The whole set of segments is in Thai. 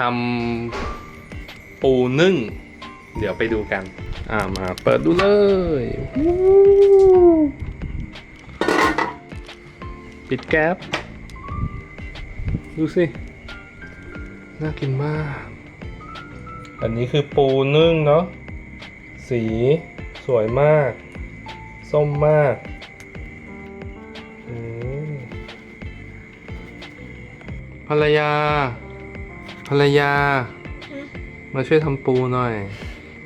ทำปูนึ่ง เดี๋ยวไปดูกัน อ่ามาเปิดดูเลยปิดแก๊สดูสิ น่ากินมาก อันนี้คือปูนึ่งเนาะ สีสวยมาก ส้มมากภรรยา ภรรยาอืมมาช่วยทำปูหน่อย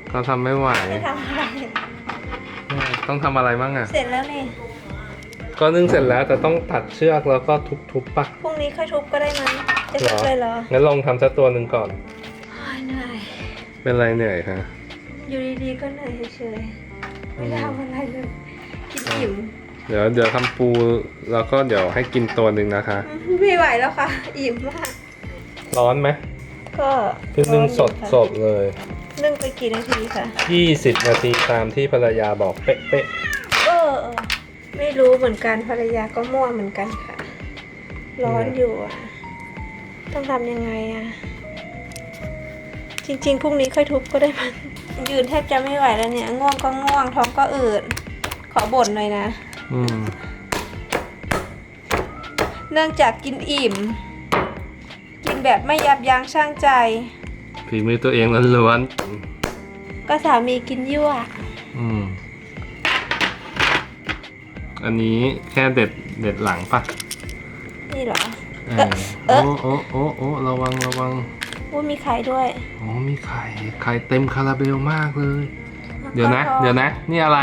เขาทำไม่ไหว จะทำอะไร ต้องทำอะไรบ้างอะเสร็จแล้วนี่ ก็นึ่งเสร็จแล้วแต่ต้องตัดเชือกแล้วก็ทุบๆปะพรุ่งนี้ค่อยทุบก็ได้มั้งจะทุบเลยเหรอ งั้นลองทำสักตัวหนึ่งก่อน โอ้ยเหนื่อย เป็นไรเหนื่อยคะอยู่ดีๆก็เหนื่อยเฉยๆ ไม่ได้ทำอะไรเลยกินอิ่ม เดี๋ยวเดี๋ยวทำปูแล้วก็เดี๋ยวให้กินตัวหนึ่งนะคะ ไม่ไหวแล้วค่ะ อิ่มมาก ร้อนไหม ก็คือนึ่งสดสดเลย นึ่งไปกี่นาทีคะ20 นาทีตามที่ภรรยาบอกเป๊ะเออเออไม่รู้เหมือนกันภรรยาก็มั่วเหมือนกันค่ะ ร้อนอยู่อะ ต้องทำยังไงอะ จริงๆพรุ่งนี้ค่อยทุบก็ได้มั้งยืนแทบจะไม่ไหวแล้วเนี่ยง่วงก็ง่วงท้องก็อืดขอบ่นหน่อยนะ ๆอืม เนื่องจากกินอิ่มกิน แบบไม่ยับยั้งชั่งใจ ฝีมือตัวเองล้วนก็สามีกินยั่ว ๆอืมอันนี้แค่เด็ดเด็ดหลังปะนี่เหรอ เอเอออโอ้โอ้โอ้โอ้ระวังระวังว่ามีไข่ด้วยอ๋อมีไข่ไข่เต็มคาราเบลมากเลย เดี๋ยวนะ เดี๋ยวนะ นี่อะไร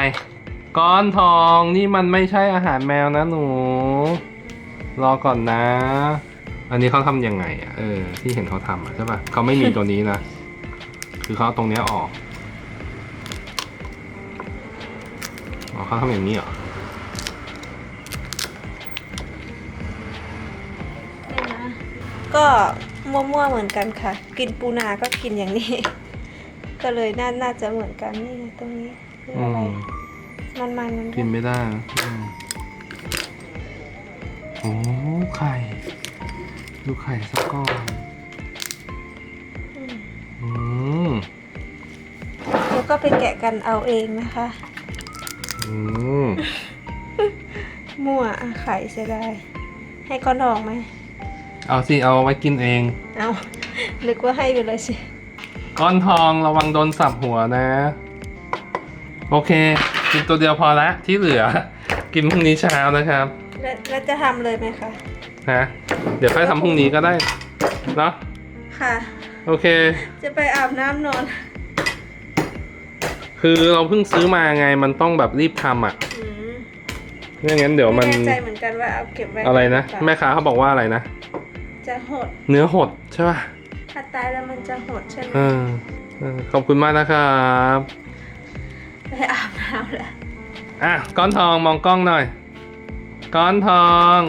ก้อนทองนี่มันไม่ใช่อาหารแมวนะหนู รอก่อนนะ อันนี้เขาทำยังไงอะเออที่เห็นเขาทำอะใช่ป่ะเขาไม่มีตัวนี้นะ คือเขาเอาตรงเนี้ยออกอ๋อเขาทำอย่างนี้เหรอเนี่ยนะก็มั่วๆเหมือนกันค่ะ กินปูนาก็กินอย่างนี้ ก็เลยน่าน่าจะเหมือนกันนี่ไงตรงนี้คืออือะไรมมันมันมันกินไม่ได้นะอืมโอ้ไข่ ดูไข่สักก้อนอืมอืมแล้วก็ไปแกะกันเอาเองนะคะ อืมมั่วอะไข่เสียดายให้ก้อนทองไหม เอาสิ เอาไว้กินเอง เอานึกว่าให้ไปเลยสิ ก้อนทองระวังโดนสับหัวนะ โอเค กินตัวเดียวพอละที่เหลือ กินพรุ่งนี้เช้านะครับ แล้วแล้วจะทำเลยไหมคะ ฮะเดี๋ยวค่อยทำพรุ่งนี้ก็ได้ เนาะค่ะ โอเค จะไปอาบน้ำนอน คือเราเพิ่งซื้อมาไงมันต้องแบบรีบทำอะอืมไม่งั้นเดี๋ยวมัน ไม่แน่ใจเหมือนกันว่าเอาเก็บไว้อะไรนะหเปล่าแม่ค้าเขาบอกว่าอะไรนะ จะหดเนื้อหดใช่ป่ะถ้าตายแล้วมันจะหดใช่ไหมเออเออขอบคุณมากนะครับไปอาบน้ำแล้ว อะก้อนทองมองกล้องหน่อย ก้อนทอง